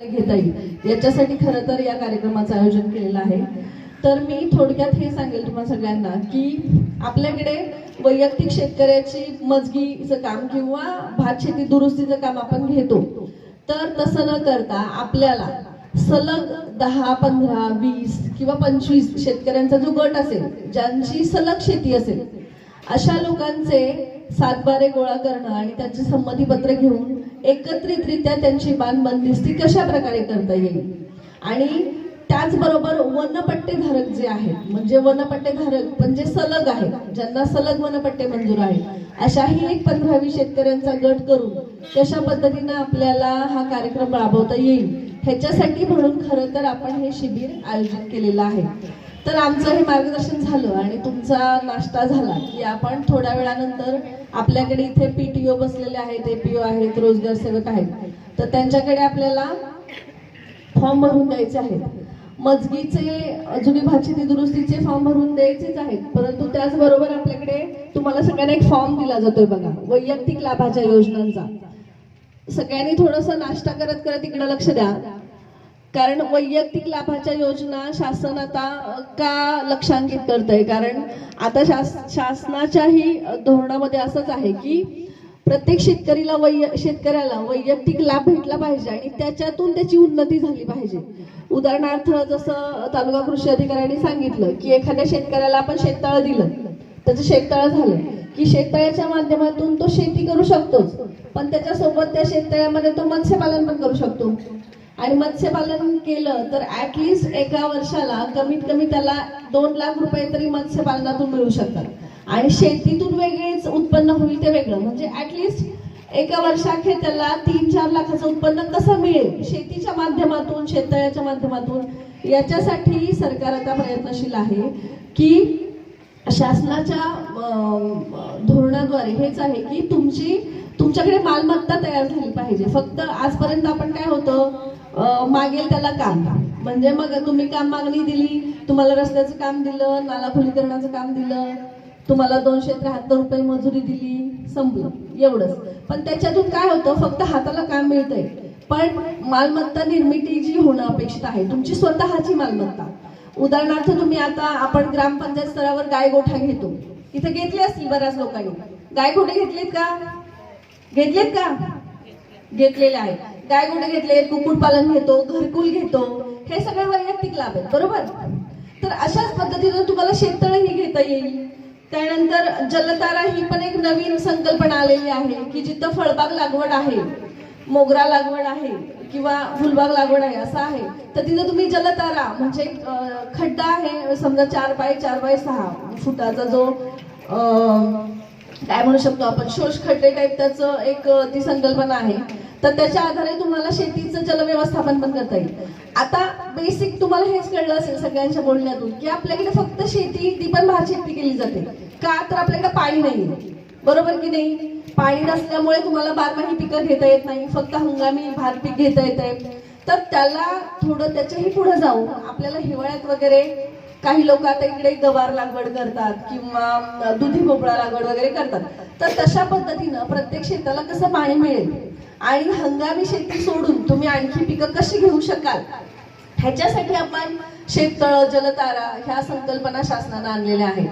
घेता येईल. याच्यासाठी खरं तर या कार्यक्रमाचं आयोजन केलेलं आहे. तर मी थोडक्यात हे सांगेल तुम्हा सगळ्यांना की आपल्याकडे वैयक्तिक शेतकऱ्याची मजगीचं काम किंवा भात शेती दुरुस्तीचं काम आपण घेतो. तर तसं न करता आपल्याला सलग दहा पंधरा वीस किंवा पंचवीस शेतकऱ्यांचा जो गट असेल ज्यांची सलग शेती असेल अशा लोकांचे सातबारे गोळा करणं आणि त्यांची संमतीपत्र घेऊन एकत्रितरित्या त्यांची बांधबंदिस्ती कशा प्रकारे करता येईल? आणि त्याचबरोबर वनपट्टेधारक जे आहेत म्हणजे वनपट्टेधारक म्हणजे सलग आहेत ज्यांना सलग वनपट्टे मंजूर आहेत अशाही एक पंधरावी शेतकऱ्यांचा गट करून कशा पद्धतीनं आपल्याला हा कार्यक्रम राबवता येईल? ह्याच्यासाठी म्हणून खरं तर आपण हे शिबिर आयोजित केलेलं आहे. तर आमचं हे मार्गदर्शन झालं आणि तुमचा नाश्ता झाला की आपण थोड्या वेळानंतर आपल्याकडे इथे पीटीओ बसलेले आहेत एपीओ आहेत रोजगार सेवक आहेत. तर त्यांच्याकडे आपल्याला फॉर्म भरून द्यायचे आहेत. मजगीचे जुनी भातशेती दुरुस्तीचे फॉर्म भरून द्यायचेच आहेत. परंतु त्याचबरोबर आपल्याकडे तुम्हाला सगळ्यांना एक फॉर्म दिला जातोय बघा वैयक्तिक लाभाच्या योजनांचा. सगळ्यांनी थोडस नाश्ता करत करत इकडे लक्ष द्या. कारण वैयक्तिक लाभाच्या योजना शासन आता का लक्षांकित करत आहे कारण आता शास शासनाच्याही धोरणामध्ये असंच आहे की प्रत्येक शेतकरीला वैय शेतकऱ्याला वैयक्तिक लाभ भेटला पाहिजे आणि त्याच्यातून त्याची उन्नती झाली पाहिजे. उदाहरणार्थ जसं तालुका कृषी अधिकाऱ्यांनी सांगितलं की एखाद्या शेतकऱ्याला आपण शेततळ दिलं त्याचं शेततळ झालं की शेततळ्याच्या माध्यमातून तो शेती करू शकतोच पण त्याच्यासोबत त्या शेततळ्यामध्ये तो मत्स्यपालन पण करू शकतो. आणि मत्स्यपालन केलं तर ऍटलिस्ट एका वर्षाला कमीत कमी त्याला दोन लाख रुपये तरी मत्स्यपालनातून मिळू शकतात. आणि शेतीतून वेगळेच उत्पन्न होईल ते वेगळं. म्हणजे ऍटलिस्ट एका वर्षाखेर त्याला तीन चार लाखाचं उत्पन्न कसं मिळेल? शेतीच्या माध्यमातून शेततळ्याच्या माध्यमातून याच्यासाठी सरकार आता प्रयत्नशील आहे की शासनाच्या धोरणाद्वारे हेच आहे की तुमची तुमच्याकडे मालमत्ता तयार झाली पाहिजे. फक्त आजपर्यंत आपण काय होतं मागेल त्याला काम. म्हणजे मग तुम्ही काम मागणी दिली तुम्हाला रस्त्याचं काम दिलं नाला खुलीकरणाचं काम दिलं तुम्हाला दोनशे त्र्याहत्तर रुपये मजुरी दिली संपलं. एवढंच. पण त्याच्यातून काय होतं फक्त हाताला काम मिळतंय. पण मालमत्ता निर्मिती जी होणं अपेक्षित आहे तुमची स्वतःची मालमत्ता. उदाहरणार्थ तुम्ही आता आपण ग्रामपंचायत स्तरावर गाय गोठा घेतो. इथे घेतले असतील बऱ्याच लोकांनी. गाय गोठे घेतलेत का? घेतलेत का? घेतलेले आहेत. गाय गोठे घेतले कुक्कुटपालन घेतो घरकुल घेतो हे सगळे वैयक्तिक लाभ आहेत बरोबर? तर अशाच पद्धतीनं तुम्हाला शेततळही घेता येईल. त्यानंतर जलतारा ही पण एक नवीन संकल्पना आलेली आहे की जिथं फळबाग लागवड आहे मोगरा लागवड आहे किंवा फुलबाग लागवड आहे असं आहे तर तिथं तुम्ही जलतारा म्हणजे खड्डा आहे समजा चार बाय चार बाय सहा फुटाचा जो काय म्हणू शकतो आपण शोष खड्डे टाईप त्याचं एक ती संकल्पना आहे. तर त्याच्या आधारे तुम्हाला शेतीचं जलव्यवस्थापन पण करता येईल. आता बेसिक तुम्हाला हेच कळलं असेल सगळ्यांच्या बोलण्यातून की आपल्याकडे फक्त शेती ती पण भात शेती केली जाते. का? तर आपल्याकडे पाणी नाही बरोबर की नाही? पाणी नसल्यामुळे तुम्हाला बारमाही पिकं घेता येत नाही फक्त हंगामी भात पीक घेता येत आहे. तर त्याला थोडं त्याच्याही पुढे जाऊ. आपल्याला हिवाळ्यात वगैरे काही लोक आता इकडे गवार लागवड करतात किंवा दुधी भोपळा लागवड वगैरे करतात. तर तशा पद्धतीनं प्रत्येक शेताला कसं पाणी मिळेल? आणि हंगामी शेती सोडून तुम्ही आणखी पिकं कशी घेऊ शकाल? ह्याच्यासाठी आपण शेततळ जलतारा ह्या संकल्पना शासनानं आणलेल्या आहेत.